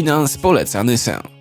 Finans poleca Nysę.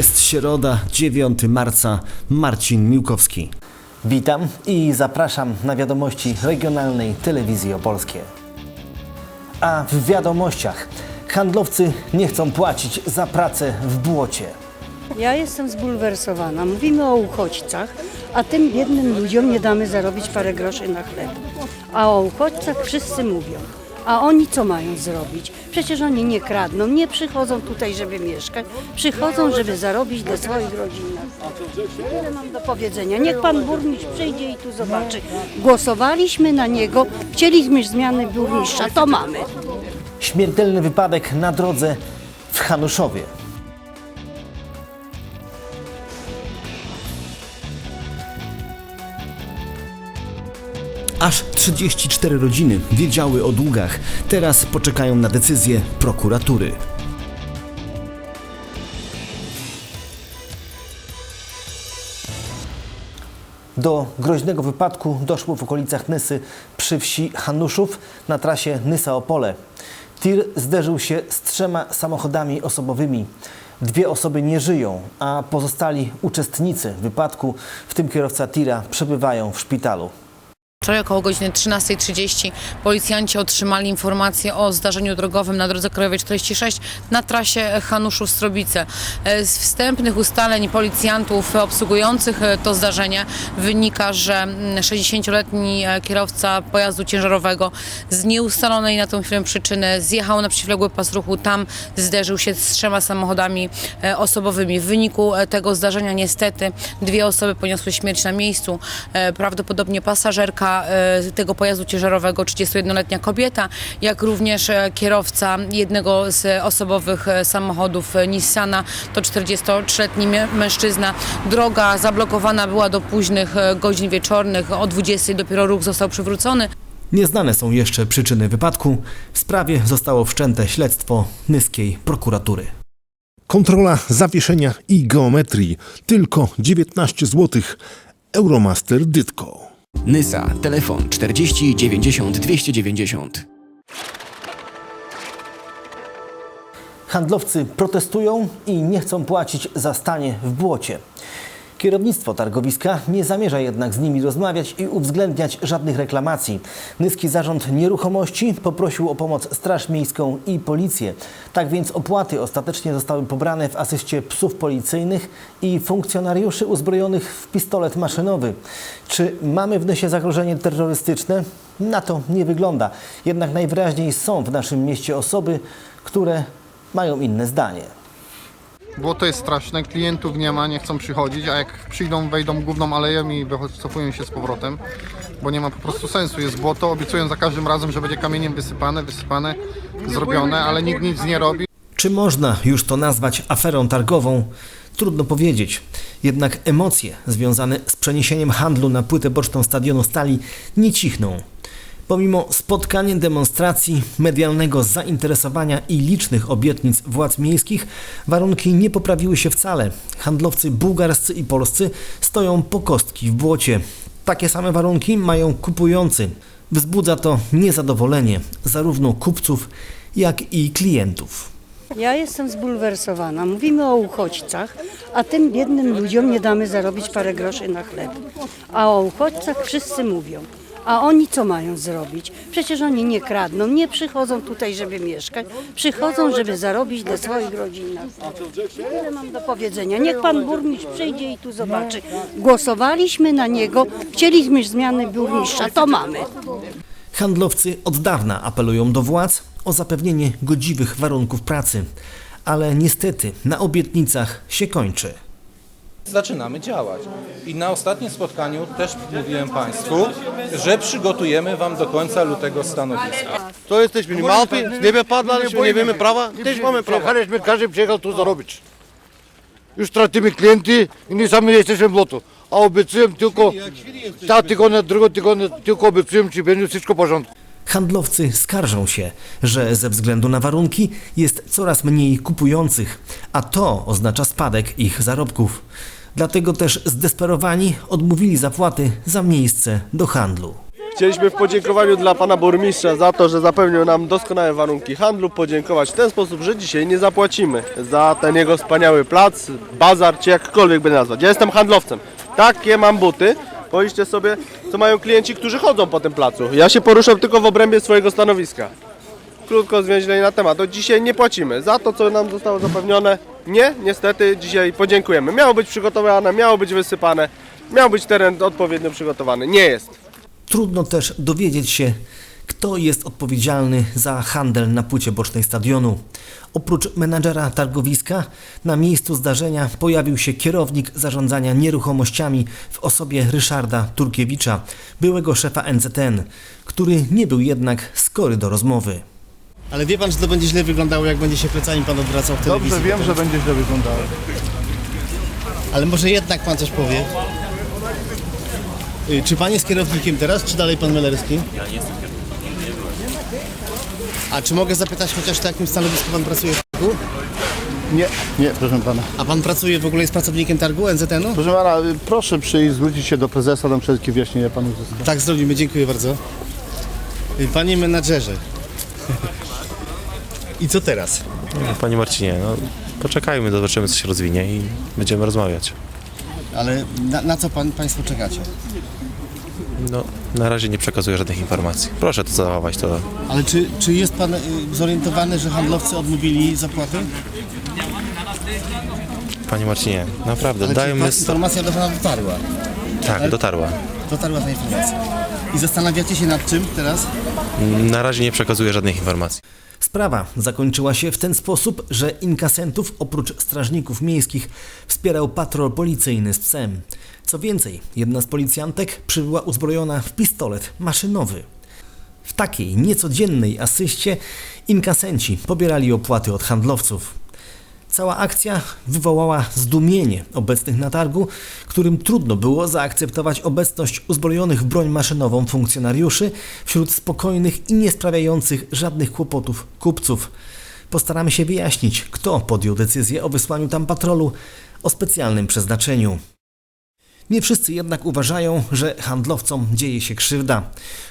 Jest środa, 9 marca, Marcin Miłkowski. Witam i zapraszam na wiadomości regionalnej telewizji opolskie. A w wiadomościach handlowcy nie chcą płacić za pracę w błocie. Ja jestem zbulwersowana. Mówimy o uchodźcach, a tym biednym ludziom nie damy zarobić parę groszy na chleb. A o uchodźcach wszyscy mówią. A oni co mają zrobić? Przecież oni nie kradną, nie przychodzą tutaj, żeby mieszkać. Przychodzą, żeby zarobić dla swoich rodzin. Tyle mam do powiedzenia. Niech pan burmistrz przyjdzie i tu zobaczy. Głosowaliśmy na niego, chcieliśmy zmiany burmistrza, to mamy. Śmiertelny wypadek na drodze w Hanuszowie. Aż 34 rodziny wiedziały o długach. Teraz poczekają na decyzję prokuratury. Do groźnego wypadku doszło w okolicach Nysy przy wsi Hanuszów na trasie Nysa-Opole. Tir zderzył się z trzema samochodami osobowymi. Dwie osoby nie żyją, a pozostali uczestnicy wypadku, w tym kierowca tira, przebywają w szpitalu. Wczoraj około godziny 13.30 policjanci otrzymali informację o zdarzeniu drogowym na drodze krajowej 46 na trasie Hanuszów-Strobice. E, Z wstępnych ustaleń policjantów obsługujących e, to zdarzenie wynika, że mm, 60-letni e, kierowca pojazdu ciężarowego z nieustalonej na tą chwilę przyczyny zjechał na przeciwległy pas ruchu, tam zderzył się z trzema samochodami osobowymi. W wyniku tego zdarzenia niestety dwie osoby poniosły śmierć na miejscu. Prawdopodobnie pasażerka e, tego pojazdu ciężarowego, 31-letnia kobieta, jak również e, kierowca jednego z osobowych e, samochodów Nissana, to 43-letni mę- mężczyzna. Droga zablokowana była do późnych godzin wieczornych, o 20 dopiero ruch został przywrócony. Nieznane są jeszcze przyczyny wypadku. W sprawie zostało wszczęte śledztwo Nyskiej prokuratury. Kontrola zawieszenia i geometrii. Tylko 19 zł. Euromaster Dytko. Nysa, telefon 40 90 290. Handlowcy protestują i nie chcą płacić za stanie w błocie. Kierownictwo targowiska nie zamierza jednak z nimi rozmawiać i uwzględniać żadnych reklamacji. Nyski Zarząd Nieruchomości poprosił o pomoc Straż Miejską i Policję. Tak więc opłaty ostatecznie zostały pobrane w asyście psów policyjnych i funkcjonariuszy uzbrojonych w pistolet maszynowy. Czy mamy w Nysie zagrożenie terrorystyczne? Na to nie wygląda. Jednak najwyraźniej są w naszym mieście osoby, które mają inne zdanie. Bo to jest straszne, klientów nie ma, nie chcą przychodzić, a jak przyjdą, wejdą główną aleją i wycofują się z powrotem, bo nie ma po prostu sensu. Jest błoto, obiecują za każdym razem, że będzie kamieniem wysypane, wysypane, zrobione, ale nikt nic nie robi. Czy można już to nazwać aferą targową? Trudno powiedzieć. Jednak emocje związane z przeniesieniem handlu na płytę boczną stadionu Stali nie cichną. Pomimo spotkań, demonstracji, medialnego zainteresowania i licznych obietnic władz miejskich, warunki nie poprawiły się wcale. Handlowcy bułgarscy i polscy stoją po kostki w błocie. Takie same warunki mają kupujący. Wzbudza to niezadowolenie zarówno kupców, jak i klientów. Ja jestem zbulwersowana. Mówimy o uchodźcach, a tym biednym ludziom nie damy zarobić parę groszy na chleb. A o uchodźcach wszyscy mówią. A oni co mają zrobić? Przecież oni nie kradną, nie przychodzą tutaj, żeby mieszkać. Przychodzą, żeby zarobić dla swoich rodzin. Tyle mam do powiedzenia. Niech pan burmistrz przyjdzie i tu zobaczy. Głosowaliśmy na niego, chcieliśmy zmiany burmistrza, to mamy. Handlowcy od dawna apelują do władz o zapewnienie godziwych warunków pracy, ale niestety na obietnicach się kończy. Zaczynamy działać. I na ostatnim spotkaniu też mówiłem Państwu, że przygotujemy Wam do końca lutego stanowiska. To jesteśmy nie małpi, z niebie padliśmy, nie wiemy prawa, też mamy prawo. Przyjechaliśmy, każdy przyjechał tu zarobić. Już tracimy klienty i my sami jesteśmy w lotu. A obiecuję tylko, ta tygodnia, drugiego tygodnia, tylko obiecuję Ci, będzie wszystko w porządku. Handlowcy skarżą się, że ze względu na warunki jest coraz mniej kupujących, a to oznacza spadek ich zarobków. Dlatego też zdesperowani odmówili zapłaty za miejsce do handlu. Chcieliśmy w podziękowaniu dla pana burmistrza za to, że zapewnił nam doskonałe warunki handlu, podziękować w ten sposób, że dzisiaj nie zapłacimy za ten jego wspaniały plac, bazar, czy jakkolwiek by nazwać. Ja jestem handlowcem. Takie mam buty. Pomyślcie sobie, co mają klienci, którzy chodzą po tym placu. Ja się poruszam tylko w obrębie swojego stanowiska. Krótko zwięźlej na temat. To dzisiaj nie płacimy za to, co nam zostało zapewnione. Nie, niestety dzisiaj podziękujemy. Miało być przygotowane, miało być wysypane, miał być teren odpowiednio przygotowany. Nie jest. Trudno też dowiedzieć się, kto jest odpowiedzialny za handel na płycie bocznej stadionu. Oprócz menadżera targowiska, na miejscu zdarzenia pojawił się kierownik zarządzania nieruchomościami w osobie Ryszarda Turkiewicza, byłego szefa NZN, który nie był jednak skory do rozmowy. Ale wie pan, że to będzie źle wyglądało, jak będzie się plecami pan odwracał w telewizji? Dobrze wiem, potem? że będzie źle wyglądało. Ale może jednak pan coś powie? Y, Czy pan jest kierownikiem teraz, czy dalej pan Melerski? Ja nie jestem A czy mogę zapytać chociaż na jakim stanowisku pan pracuje w targu? Nie, nie, proszę pana. A pan pracuje w ogóle jest pracownikiem targu NZN-u? Proszę pana, y, proszę przyjść, zwrócić się do prezesa, dam wszelkie wyjaśnienia panu. Tak zrobimy, dziękuję bardzo. Y, Panie menadżerze. I co teraz? Panie Marcinie, no poczekajmy, zobaczymy co się rozwinie i będziemy rozmawiać. Ale na, na co pan, państwo czekacie? No, na razie nie przekazuję żadnych informacji. Proszę to zachować, to Ale czy, czy jest pan y, zorientowany, że handlowcy odmówili zapłaty? Panie Marcinie, naprawdę, Ale czy dajmy... ta informacja do pana dotarła? Tak, dotarła. Dotarła ta informacja. I zastanawiacie się nad czym teraz? Na razie nie przekazuję żadnych informacji. Sprawa zakończyła się w ten sposób, że inkasentów oprócz strażników miejskich wspierał patrol policyjny z psem. Co więcej, jedna z policjantek przybyła uzbrojona w pistolet maszynowy. W takiej niecodziennej asyście inkasenci pobierali opłaty od handlowców. Cała akcja wywołała zdumienie obecnych na targu, którym trudno było zaakceptować obecność uzbrojonych w broń maszynową funkcjonariuszy wśród spokojnych i nie sprawiających żadnych kłopotów kupców. Postaramy się wyjaśnić, kto podjął decyzję o wysłaniu tam patrolu o specjalnym przeznaczeniu. Nie wszyscy jednak uważają, że handlowcom dzieje się krzywda.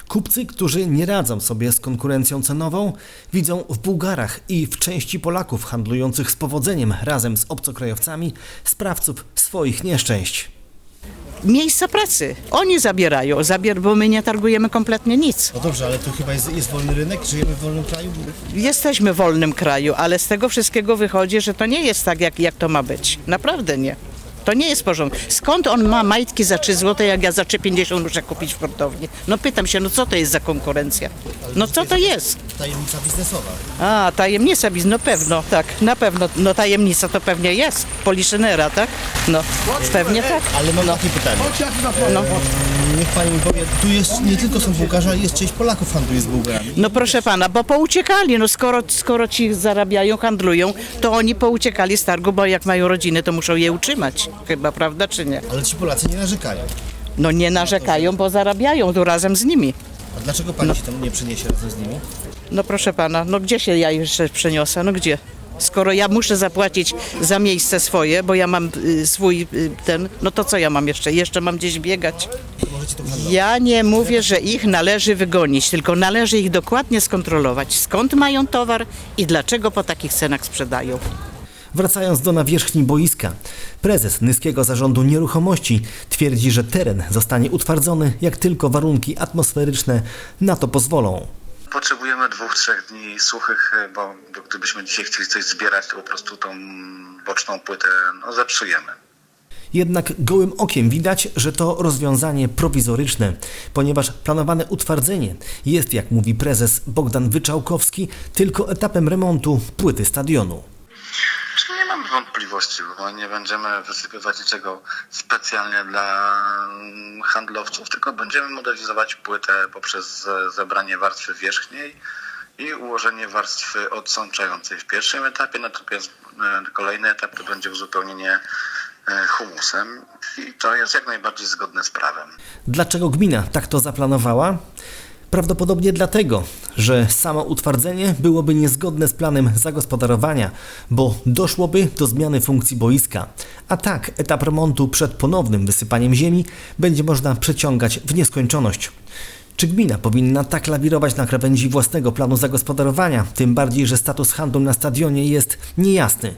Kupcy, którzy nie radzą sobie z konkurencją cenową, widzą w Bułgarach i w części Polaków handlujących z powodzeniem razem z obcokrajowcami sprawców swoich nieszczęść. miejsca pracy. Oni zabierają, zabier, bo my nie targujemy kompletnie nic. No dobrze, ale tu chyba jest, jest wolny rynek, żyjemy w wolnym kraju? Jesteśmy w wolnym kraju, ale z tego wszystkiego wychodzi, że to nie jest tak, jak, jak to ma być. Naprawdę nie. To nie jest porządek. Skąd on ma majtki za 3 zł, jak ja za 3,50 muszę kupić w portowni? No pytam się, no co to jest za konkurencja? No co to jest? Tajemnica biznesowa. A, tajemnica, biz- no pewno, tak, na pewno, no tajemnica to pewnie jest. Poliszynera, tak? No, pewnie tak. Ale mam takie pytanie. No. Niech pani mi powie, tu jest nie tylko są Bułgarzy, ale jest część Polaków handluje z Bułgarami. No proszę pana, bo pouciekali, no skoro, skoro ci zarabiają, handlują, to oni pouciekali z targu, bo jak mają rodziny, to muszą je utrzymać. Chyba, prawda, czy nie? Ale ci Polacy nie narzekają. No nie narzekają, bo zarabiają tu razem z nimi. A dlaczego pani się tam nie przyniesie razem z nimi? No proszę pana, no gdzie się ja jeszcze przeniosę, no gdzie? Skoro ja muszę zapłacić za miejsce swoje, bo ja mam y, swój y, ten, no to co ja mam jeszcze? Jeszcze mam gdzieś biegać? Ja nie mówię, że ich należy wygonić, tylko należy ich dokładnie skontrolować, skąd mają towar i dlaczego po takich cenach sprzedają. Wracając do nawierzchni boiska, prezes Nyskiego Zarządu Nieruchomości twierdzi, że teren zostanie utwardzony, jak tylko warunki atmosferyczne na to pozwolą. Potrzebujemy dwóch, trzech dni suchych, bo, bo gdybyśmy dzisiaj chcieli coś zbierać, to po prostu tą boczną płytę no, zepsujemy. Jednak gołym okiem widać, że to rozwiązanie prowizoryczne, ponieważ planowane utwardzenie jest, jak mówi prezes Bogdan Wyczałkowski, tylko etapem remontu płyty stadionu. Wątpliwości, bo nie będziemy wysypywać niczego specjalnie dla mm, handlowców, tylko będziemy modernizować płytę poprzez zebranie warstwy wierzchniej i ułożenie warstwy odsączającej w pierwszym etapie, natomiast e, kolejny etap to będzie uzupełnienie e, humusem i to jest jak najbardziej zgodne z prawem. Dlaczego gmina tak to zaplanowała? Prawdopodobnie dlatego, że samo utwardzenie byłoby niezgodne z planem zagospodarowania, bo doszłoby do zmiany funkcji boiska. A tak etap remontu przed ponownym wysypaniem ziemi będzie można przeciągać w nieskończoność. Czy gmina powinna tak lawirować na krawędzi własnego planu zagospodarowania, tym bardziej, że status handlu na stadionie jest niejasny?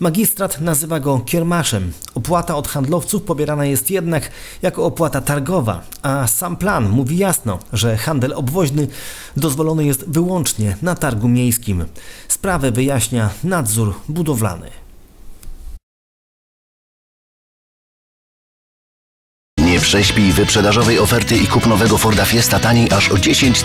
Magistrat nazywa go kiermaszem. Opłata od handlowców pobierana jest jednak jako opłata targowa, a sam plan mówi jasno, że handel obwoźny dozwolony jest wyłącznie na targu miejskim. Sprawę wyjaśnia nadzór budowlany. Prześpij wyprzedażowej oferty i kup nowego Forda Fiesta taniej aż o 10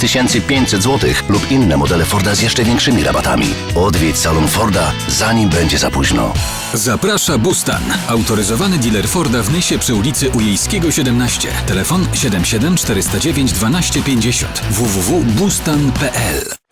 500 zł lub inne modele Forda z jeszcze większymi rabatami. Odwiedź salon Forda, zanim będzie za późno. Zaprasza Bustan, autoryzowany dealer Forda w Nysie przy ulicy Ujejskiego 17. Telefon 77 409 1250 www.bustan.pl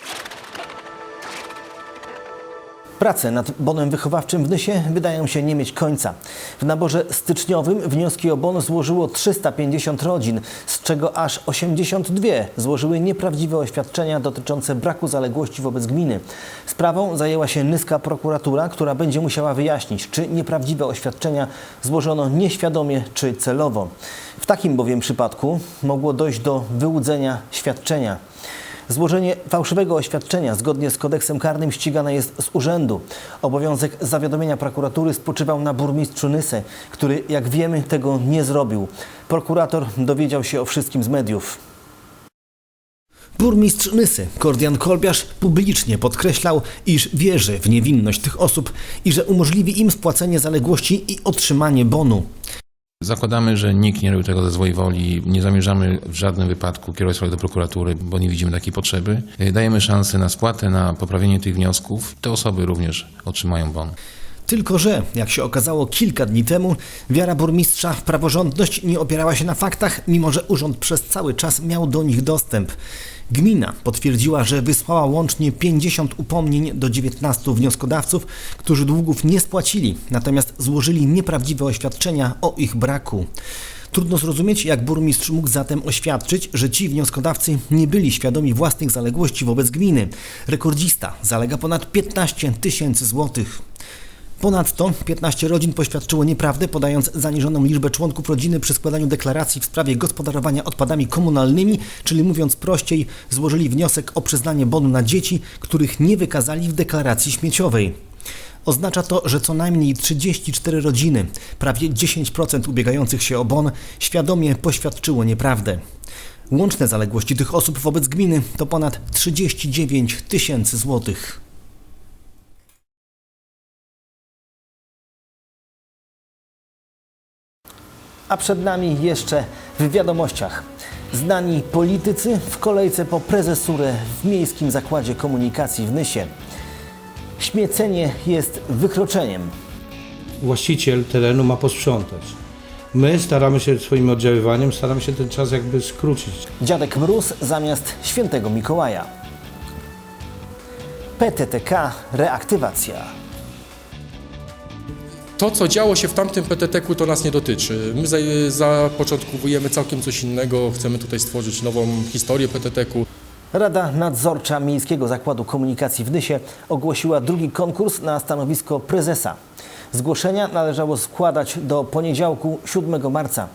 Prace nad bonem wychowawczym w Nysie wydają się nie mieć końca. W naborze styczniowym wnioski o bon złożyło 350 rodzin, z czego aż 82 złożyły nieprawdziwe oświadczenia dotyczące braku zaległości wobec gminy. Sprawą zajęła się Nyska prokuratura, która będzie musiała wyjaśnić, czy nieprawdziwe oświadczenia złożono nieświadomie czy celowo. W takim bowiem przypadku mogło dojść do wyłudzenia świadczenia. Złożenie fałszywego oświadczenia zgodnie z kodeksem karnym ścigane jest z urzędu. Obowiązek zawiadomienia prokuratury spoczywał na burmistrzu Nysy, który, jak wiemy, tego nie zrobił. Prokurator dowiedział się o wszystkim z mediów. Burmistrz Nysy, Kordian Kolbiarz, publicznie podkreślał, iż wierzy w niewinność tych osób i że umożliwi im spłacenie zaległości i otrzymanie bonu. Zakładamy, że nikt nie robił tego ze złej woli. Nie zamierzamy w żadnym wypadku kierować sprawy do prokuratury, bo nie widzimy takiej potrzeby. Dajemy szansę na spłatę, na poprawienie tych wniosków. Te osoby również otrzymają bon. Tylko, że, jak się okazało kilka dni temu, wiara burmistrza w praworządność nie opierała się na faktach, mimo że urząd przez cały czas miał do nich dostęp. Gmina potwierdziła, że wysłała łącznie 50 upomnień do 19 wnioskodawców, którzy długów nie spłacili, natomiast złożyli nieprawdziwe oświadczenia o ich braku. Trudno zrozumieć, jak burmistrz mógł zatem oświadczyć, że ci wnioskodawcy nie byli świadomi własnych zaległości wobec gminy. Rekordzista zalega ponad 15 tysięcy złotych. Ponadto 15 rodzin poświadczyło nieprawdę, podając zaniżoną liczbę członków rodziny przy składaniu deklaracji w sprawie gospodarowania odpadami komunalnymi, czyli mówiąc prościej, złożyli wniosek o przyznanie bonu na dzieci, których nie wykazali w deklaracji śmieciowej. Oznacza to, że co najmniej 34 rodziny, prawie 10% ubiegających się o bon, świadomie poświadczyło nieprawdę. Łączne zaległości tych osób wobec gminy to ponad 39 tysięcy złotych. A przed nami jeszcze w wiadomościach. Znani politycy w kolejce po prezesurę w Miejskim Zakładzie Komunikacji w Nysie. Śmiecenie jest wykroczeniem. Właściciel terenu ma posprzątać. My staramy się swoim oddziaływaniem, staramy się ten czas jakby skrócić. Dziadek Mróz zamiast świętego Mikołaja. PTTK reaktywacja. To, co działo się w tamtym PTT-ku, to nas nie dotyczy. My za, zapoczątkowujemy całkiem coś innego. Chcemy tutaj stworzyć nową historię PTT-ku. Rada Nadzorcza Miejskiego Zakładu Komunikacji w Nysie ogłosiła drugi konkurs na stanowisko prezesa. Zgłoszenia należało składać do poniedziałku 7 marca.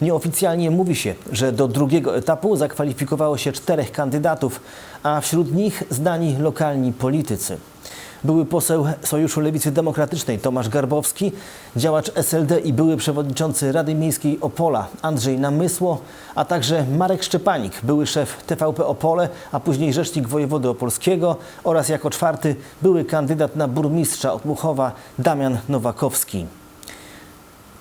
Nieoficjalnie mówi się, że do drugiego etapu zakwalifikowało się czterech kandydatów, a wśród nich znani lokalni politycy. Były poseł Sojuszu Lewicy Demokratycznej Tomasz Garbowski, działacz SLD i były przewodniczący Rady Miejskiej Opola Andrzej Namysło, a także Marek Szczepanik, były szef TVP Opole, a później rzecznik wojewody opolskiego oraz jako czwarty były kandydat na burmistrza Otmuchowa Damian Nowakowski.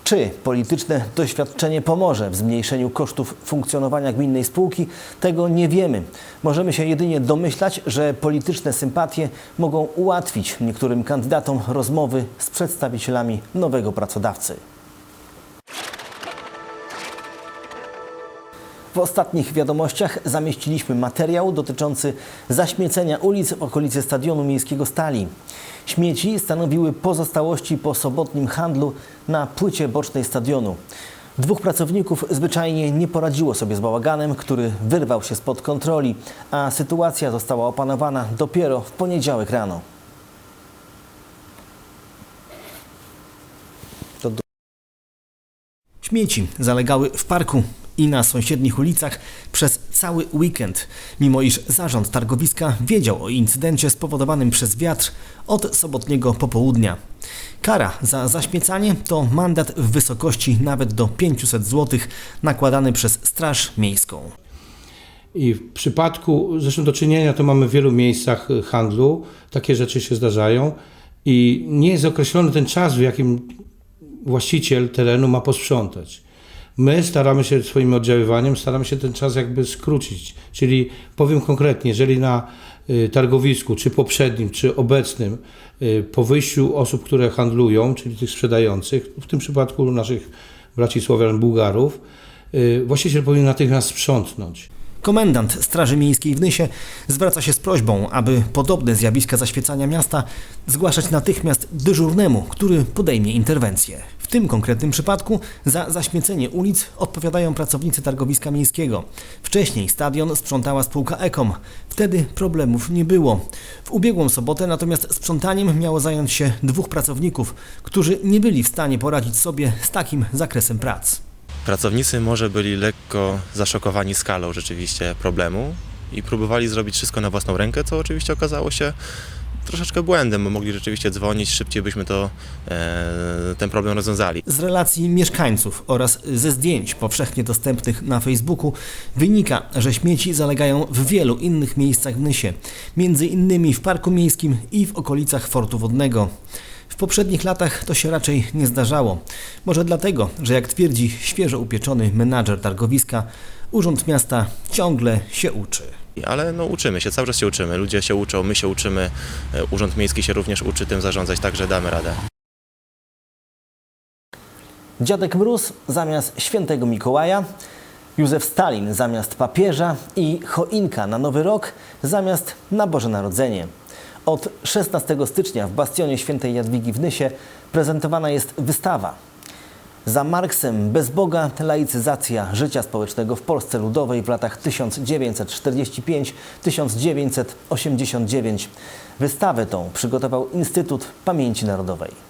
Czy polityczne doświadczenie pomoże w zmniejszeniu kosztów funkcjonowania gminnej spółki, tego nie wiemy. Możemy się jedynie domyślać, że polityczne sympatie mogą ułatwić niektórym kandydatom rozmowy z przedstawicielami nowego pracodawcy. W ostatnich wiadomościach zamieściliśmy materiał dotyczący zaśmiecenia ulic w okolicy Stadionu Miejskiego Stali. Śmieci stanowiły pozostałości po sobotnim handlu na płycie bocznej stadionu. Dwóch pracowników zwyczajnie nie poradziło sobie z bałaganem, który wyrwał się spod kontroli, a sytuacja została opanowana dopiero w poniedziałek rano. Śmieci zalegały w parku i na sąsiednich ulicach przez cały weekend, mimo iż zarząd targowiska wiedział o incydencie spowodowanym przez wiatr od sobotniego popołudnia. Kara za zaśmiecanie to mandat w wysokości nawet do 500 zł nakładany przez Straż Miejską. I w przypadku, zresztą do czynienia to mamy w wielu miejscach y, handlu, takie rzeczy się zdarzają i nie jest określony ten czas, w jakim właściciel terenu ma posprzątać. My staramy się swoim oddziaływaniem, staramy się ten czas jakby skrócić. Czyli powiem konkretnie, jeżeli na y, targowisku, czy poprzednim, czy obecnym, y, po wyjściu osób, które handlują, czyli tych sprzedających, w tym przypadku naszych braci Słowian, Bułgarów, y, właściciel powinien natychmiast sprzątnąć. Komendant Straży Miejskiej w Nysie zwraca się z prośbą, aby podobne zjawiska zaświecania miasta zgłaszać natychmiast dyżurnemu, który podejmie interwencję. W tym konkretnym przypadku za zaśmiecenie ulic odpowiadają pracownicy targowiska miejskiego. Wcześniej stadion sprzątała spółka Ekom. Wtedy problemów nie było. W ubiegłą sobotę natomiast sprzątaniem miało zająć się dwóch pracowników, którzy nie byli w stanie poradzić sobie z takim zakresem prac. Pracownicy może byli lekko zaszokowani skalą rzeczywiście problemu i próbowali zrobić wszystko na własną rękę, co oczywiście okazało się troszeczkę błędem, bo mogli rzeczywiście dzwonić, szybciej byśmy to, e, ten problem rozwiązali. Z relacji mieszkańców oraz ze zdjęć powszechnie dostępnych na Facebooku wynika, że śmieci zalegają w wielu innych miejscach w Nysie, między innymi w Parku Miejskim i w okolicach Fortu Wodnego. W poprzednich latach to się raczej nie zdarzało. Może dlatego, że jak twierdzi świeżo upieczony menadżer targowiska, Urząd Miasta ciągle się uczy. Ale no, uczymy się, cały czas się uczymy. Ludzie się uczą, my się uczymy, e, Urząd Miejski się również uczy tym zarządzać, także damy radę. Dziadek Mróz zamiast świętego Mikołaja, Józef Stalin zamiast papieża i choinka na Nowy Rok zamiast na Boże Narodzenie. Od 16 stycznia w Bastionie Świętej Jadwigi w Nysie prezentowana jest wystawa. Za Marksem bez Boga laicyzacja życia społecznego w Polsce Ludowej w latach 1945-1989. Wystawę tą przygotował Instytut Pamięci Narodowej.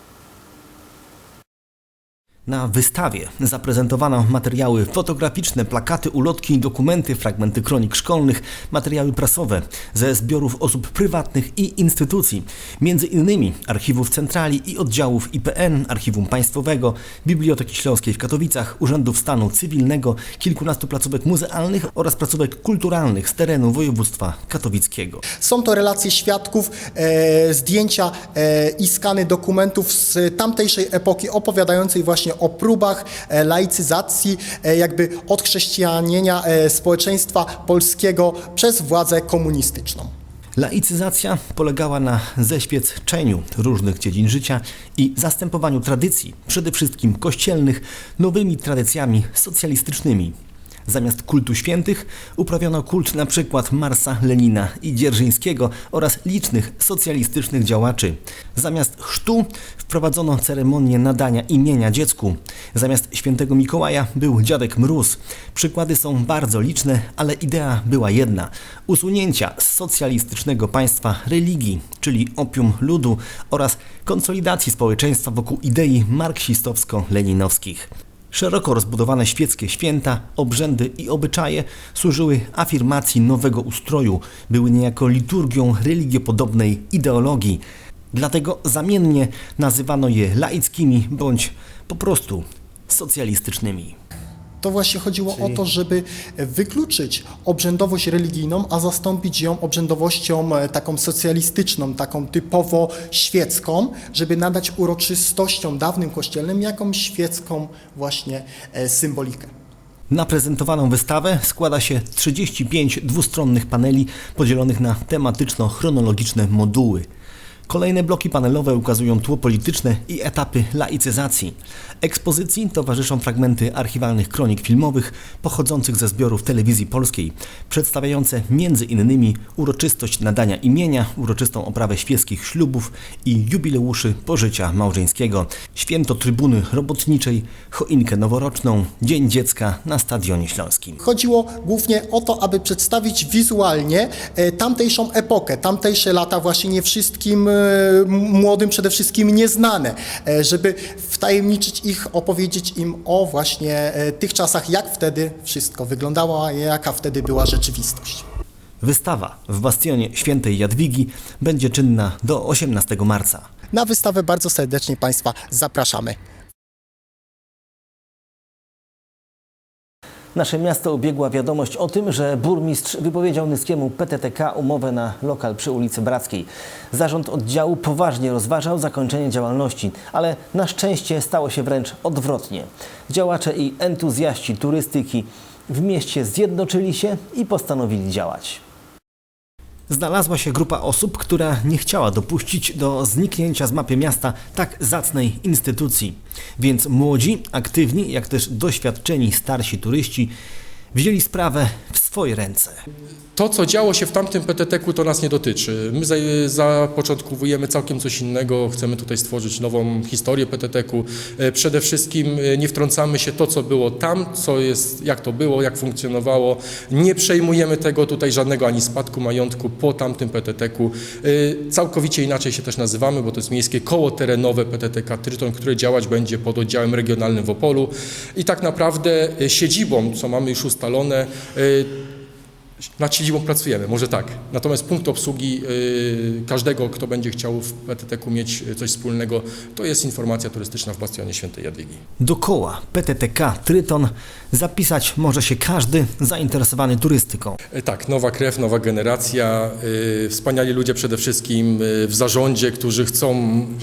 Na wystawie zaprezentowano materiały fotograficzne, plakaty, ulotki, dokumenty, fragmenty kronik szkolnych, materiały prasowe ze zbiorów osób prywatnych i instytucji, między innymi archiwów centrali i oddziałów IPN, Archiwum Państwowego, Biblioteki Śląskiej w Katowicach, Urzędów Stanu Cywilnego, kilkunastu placówek muzealnych oraz placówek kulturalnych z terenu województwa katowickiego. Są to relacje świadków, e, zdjęcia e, i skany dokumentów z tamtejszej epoki opowiadającej właśnie o próbach e, laicyzacji, e, jakby odchrześcijanienia e, społeczeństwa polskiego przez władzę komunistyczną. Laicyzacja polegała na zeświadczeniu różnych dziedzin życia i zastępowaniu tradycji, przede wszystkim kościelnych, nowymi tradycjami socjalistycznymi. Zamiast kultu świętych uprawiono kult na przykład Marsa, Lenina i Dzierżyńskiego oraz licznych socjalistycznych działaczy. Zamiast chrztu wprowadzono ceremonię nadania imienia dziecku. Zamiast świętego Mikołaja był dziadek Mróz. Przykłady są bardzo liczne, ale idea była jedna. Usunięcia z socjalistycznego państwa religii, czyli opium ludu oraz konsolidacji społeczeństwa wokół idei marksistowsko-leninowskich. Szeroko rozbudowane świeckie święta, obrzędy i obyczaje służyły afirmacji nowego ustroju, były niejako liturgią religiopodobnej ideologii. Dlatego zamiennie nazywano je laickimi bądź po prostu socjalistycznymi. To właśnie chodziło o to, żeby wykluczyć obrzędowość religijną, a zastąpić ją obrzędowością e, taką socjalistyczną, taką typowo świecką, żeby nadać uroczystościom dawnym kościelnym jakąś świecką właśnie e, symbolikę. Na prezentowaną wystawę składa się 35 dwustronnych paneli podzielonych na tematyczno-chronologiczne moduły. Kolejne bloki panelowe ukazują tło polityczne i etapy laicyzacji. Ekspozycji towarzyszą fragmenty archiwalnych kronik filmowych pochodzących ze zbiorów telewizji polskiej, przedstawiające innymi uroczystość nadania imienia, uroczystą oprawę świeckich ślubów i jubileuszy pożycia małżeńskiego, święto trybuny robotniczej, choinkę noworoczną, Dzień Dziecka na Stadionie Śląskim. Chodziło głównie o to, aby przedstawić wizualnie e, tamtejszą epokę, tamtejsze lata właśnie nie wszystkim e, młodym przede wszystkim nieznane, e, żeby wtajemniczyć ich, opowiedzieć im o właśnie e, tych czasach, jak wtedy wszystko wyglądało, a jaka wtedy była rzeczywistość. Wystawa w bastionie Świętej Jadwigi będzie czynna do 18 marca. Na wystawę bardzo serdecznie Państwa zapraszamy. Nasze miasto ubiegła wiadomość o tym, że burmistrz wypowiedział Nyskiemu PTTK umowę na lokal przy ulicy Brackiej. Zarząd oddziału poważnie rozważał zakończenie działalności, ale na szczęście stało się wręcz odwrotnie. Działacze i entuzjaści turystyki w mieście zjednoczyli się i postanowili działać. Znalazła się grupa osób, która nie chciała dopuścić do zniknięcia z mapy miasta tak zacnej instytucji. Więc młodzi, aktywni, jak też doświadczeni starsi turyści wzięli sprawę w swoje ręce. To, co działo się w tamtym PTT-ku, to nas nie dotyczy. My za- zapoczątkowujemy całkiem coś innego. Chcemy tutaj stworzyć nową historię PTT-ku. E, Przede wszystkim e, nie wtrącamy się to, co było tam, co jest, jak to było, jak funkcjonowało. Nie przejmujemy tego tutaj żadnego ani spadku majątku po tamtym PTT-ku. E, Całkowicie inaczej się też nazywamy, bo to jest miejskie koło terenowe PTTK Tryton, które działać będzie pod oddziałem regionalnym w Opolu. I tak naprawdę siedzibą, co mamy już ustalone, nad siedzibą pracujemy, może tak. Natomiast punkt obsługi y, każdego, kto będzie chciał w PTT-ku mieć coś wspólnego, to jest informacja turystyczna w Bastionie Świętej Jadwigi. Do koła PTTK Tryton zapisać może się każdy zainteresowany turystyką. E, Tak, nowa krew, nowa generacja, y, wspaniali ludzie przede wszystkim y, w zarządzie, którzy chcą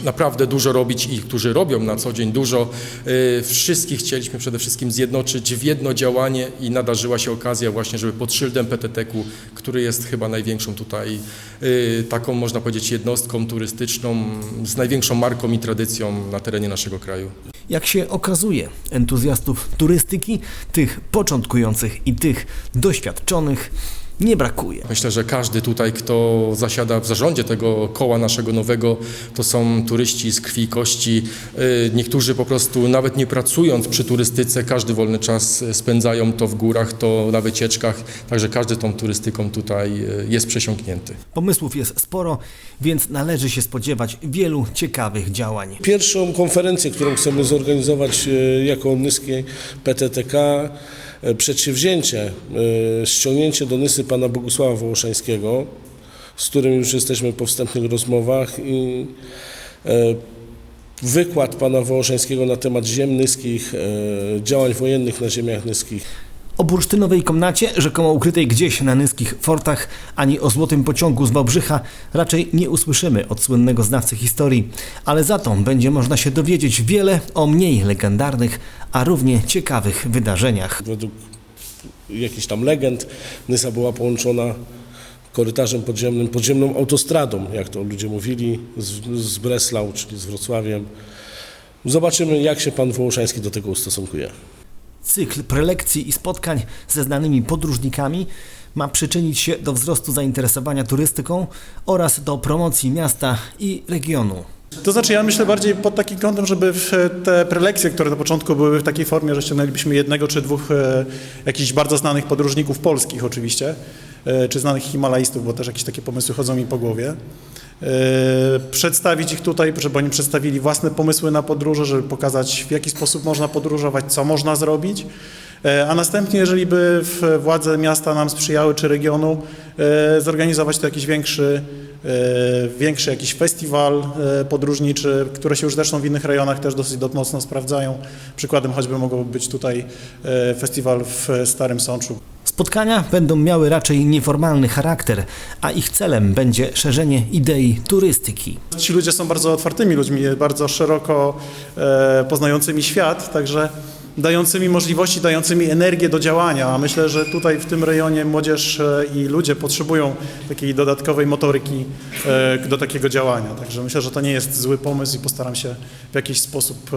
naprawdę dużo robić i którzy robią na co dzień dużo. Wszystkich chcieliśmy przede wszystkim zjednoczyć w jedno działanie i nadarzyła się okazja właśnie, żeby pod szyldem PTT-ku, który jest chyba największą tutaj y, taką można powiedzieć jednostką turystyczną z największą marką i tradycją na terenie naszego kraju. Jak się okazuje, entuzjastów turystyki, tych początkujących i tych doświadczonych, nie brakuje. Myślę, że każdy tutaj, kto zasiada w zarządzie tego koła naszego nowego, to są turyści z krwi i kości. Y, Niektórzy po prostu nawet nie pracując przy turystyce, każdy wolny czas spędzają to w górach, to na wycieczkach, także każdy tą turystyką tutaj y, jest przesiąknięty. Pomysłów jest sporo, więc należy się spodziewać wielu ciekawych działań. Pierwszą konferencję, którą chcemy zorganizować e, jako Nyskie PTTK, przedsięwzięcie, e, ściągnięcie do Nysy pana Bogusława Wołoszańskiego, z którym już jesteśmy po wstępnych rozmowach i e, wykład pana Wołoszańskiego na temat ziem nyskich, e, działań wojennych na ziemiach nyskich. O bursztynowej komnacie, rzekomo ukrytej gdzieś na niskich fortach, ani o złotym pociągu z Wałbrzycha raczej nie usłyszymy od słynnego znawcy historii, ale za to będzie można się dowiedzieć wiele o mniej legendarnych, a równie ciekawych wydarzeniach. Według jakichś tam legend Nysa była połączona korytarzem podziemnym, podziemną autostradą, jak to ludzie mówili, z, z Breslau, czyli z Wrocławiem. Zobaczymy, jak się pan Wołoszański do tego ustosunkuje. Cykl prelekcji i spotkań ze znanymi podróżnikami ma przyczynić się do wzrostu zainteresowania turystyką oraz do promocji miasta i regionu. To znaczy ja myślę bardziej pod takim kątem, żeby te prelekcje, które na początku były w takiej formie, że ściągnęlibyśmy jednego czy dwóch e, jakichś bardzo znanych podróżników polskich oczywiście, e, czy znanych himalajstów, bo też jakieś takie pomysły chodzą mi po głowie. E, przedstawić ich tutaj, żeby oni przedstawili własne pomysły na podróże, żeby pokazać w jaki sposób można podróżować, co można zrobić. E, A następnie, jeżeli by władze miasta nam sprzyjały, czy regionu, e, zorganizować to jakiś większy większy jakiś festiwal podróżniczy, które się już zresztą w innych rejonach też dosyć do- mocno sprawdzają. Przykładem choćby mogłoby być tutaj festiwal w Starym Sączu. Spotkania będą miały raczej nieformalny charakter, a ich celem będzie szerzenie idei turystyki. Ci ludzie są bardzo otwartymi ludźmi, bardzo szeroko e, poznającymi świat, także dającymi możliwości, dającymi energię do działania. A myślę, że tutaj w tym rejonie młodzież e, i ludzie potrzebują takiej dodatkowej motoryki e, do takiego działania. Także myślę, że to nie jest zły pomysł i postaram się w jakiś sposób e,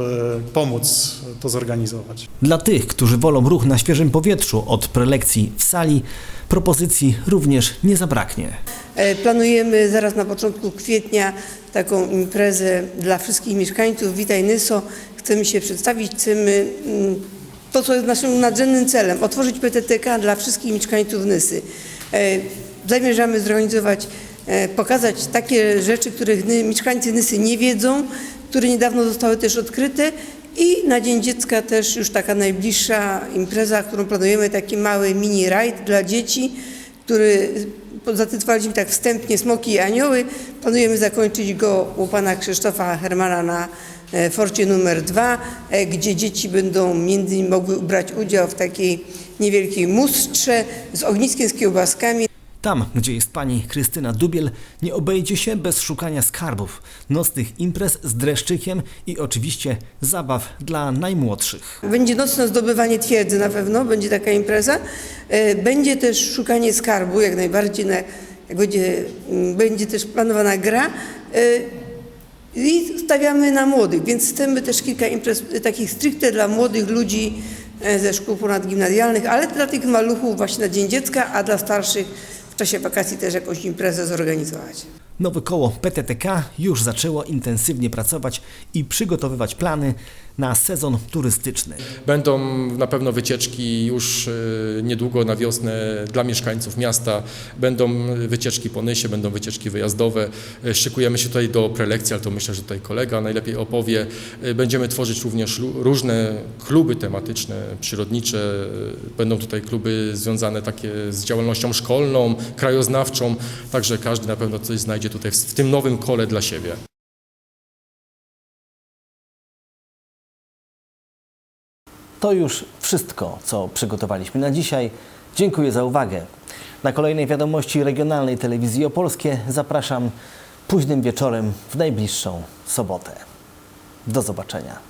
pomóc to zorganizować. Dla tych, którzy wolą ruch na świeżym powietrzu od prelekcji w sali, propozycji również nie zabraknie. E, Planujemy zaraz na początku kwietnia taką imprezę dla wszystkich mieszkańców. Witaj Nyso. Chcemy się przedstawić, chcemy mm, to, co jest naszym nadrzędnym celem, otworzyć PTTK dla wszystkich mieszkańców Nysy. E, Zamierzamy zorganizować, e, pokazać takie rzeczy, których mieszkańcy Nysy nie wiedzą, które niedawno zostały też odkryte i na Dzień Dziecka też już taka najbliższa impreza, którą planujemy, taki mały mini rajd dla dzieci, który zatytułowaliśmy tak wstępnie Smoki i Anioły. Planujemy zakończyć go u pana Krzysztofa Hermana na e, forcie numer dwa, e, gdzie dzieci będą między innymi mogły brać udział w takiej niewielkiej mustrze z ogniskiem z kiełbaskami. Tam, gdzie jest pani Krystyna Dubiel, nie obejdzie się bez szukania skarbów, nocnych imprez z dreszczykiem i oczywiście zabaw dla najmłodszych. Będzie nocne zdobywanie twierdzy na pewno, będzie taka impreza. E, Będzie też szukanie skarbu, jak najbardziej, na, jak będzie, m, będzie też planowana gra. E, I stawiamy na młodych, więc chcemy też kilka imprez e, takich stricte dla młodych ludzi ze szkół ponadgimnazjalnych, ale dla tych maluchów właśnie na Dzień Dziecka, a dla starszych w czasie wakacji też jakąś imprezę zorganizować. Nowe koło PTTK już zaczęło intensywnie pracować i przygotowywać plany na sezon turystyczny. Będą na pewno wycieczki już e, niedługo na wiosnę dla mieszkańców miasta. Będą wycieczki po Nysie, będą wycieczki wyjazdowe. E, Szykujemy się tutaj do prelekcji, ale to myślę, że tutaj kolega najlepiej opowie. E, Będziemy tworzyć również różne kluby tematyczne, przyrodnicze. Będą tutaj kluby związane takie z działalnością szkolną, krajoznawczą. Także każdy na pewno coś znajdzie tutaj w, tym nowym kole dla siebie. To już wszystko, co przygotowaliśmy na dzisiaj. Dziękuję za uwagę. Na kolejnej wiadomości regionalnej telewizji Opolskie zapraszam późnym wieczorem w najbliższą sobotę. Do zobaczenia.